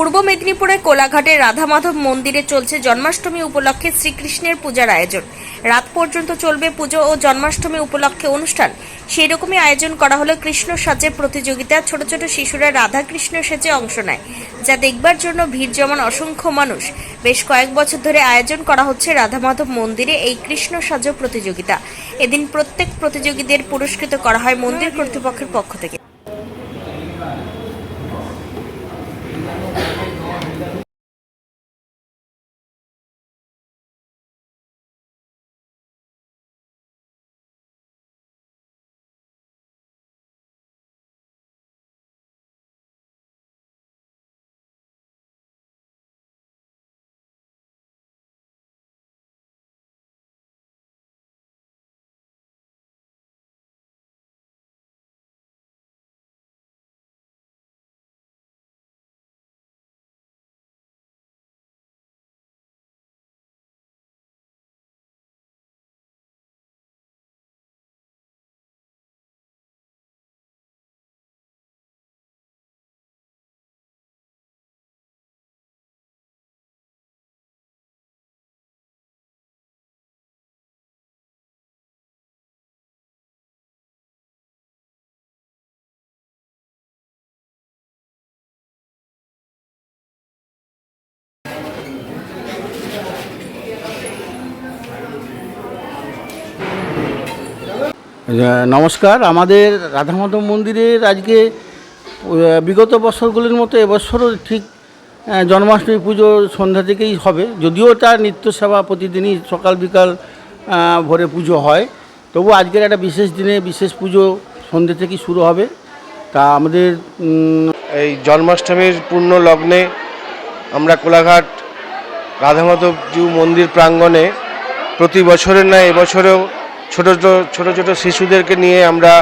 পূর্ব মেদিনীপুরের কোলাঘাটের রাধা মাধব মন্দিরে চলছে জন্মাষ্টমী উপলক্ষে শ্রীকৃষ্ণের পূজার আয়োজন। রাত পর্যন্ত চলবে পুজো ও জন্মাষ্টমী উপলক্ষে অনুষ্ঠান। সেই রকমই আয়োজন করা হলো কৃষ্ণ সাজের প্রতিযোগিতা। ছোট ছোট শিশুরা রাধা কৃষ্ণ সেজে অংশ নেয়, যা দেখবার জন্য ভিড় জমান অসংখ্য মানুষ। বেশ কয়েক বছর ধরে আয়োজন করা হচ্ছে রাধা মাধব মন্দিরে এই কৃষ্ণ সাজ প্রতিযোগিতা। এদিন প্রত্যেক প্রতিযোগীদের পুরস্কৃত করা হয় মন্দির কর্তৃপক্ষের পক্ষ থেকে। নমস্কার। আমাদের রাধা মাধব মন্দিরের আজকে বিগত বছরগুলির মতো এবছরও ঠিক জন্মাষ্টমী পুজো সন্ধ্যা থেকেই হবে। যদিও তার নিত্য সেবা প্রতিদিনই সকাল বিকাল ভোরে পুজো হয়। তবু আজকের একটা বিশেষ দিনে বিশেষ পুজো সন্ধ্যে থেকেই শুরু হবে। তা আমাদের এই জন্মাষ্টমীর পূর্ণ লগ্নে আমরা কোলাঘাট রাধামাধব জিউ মন্দির প্রাঙ্গণে প্রতি বছরের ন্যায় এবছরেও ছোটো ছোটো ছোটো শিশুদেরকে নিয়ে আমরা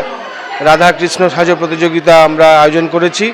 রাধা কৃষ্ণ সাজ প্রতিযোগিতা আমরা আয়োজন করেছি।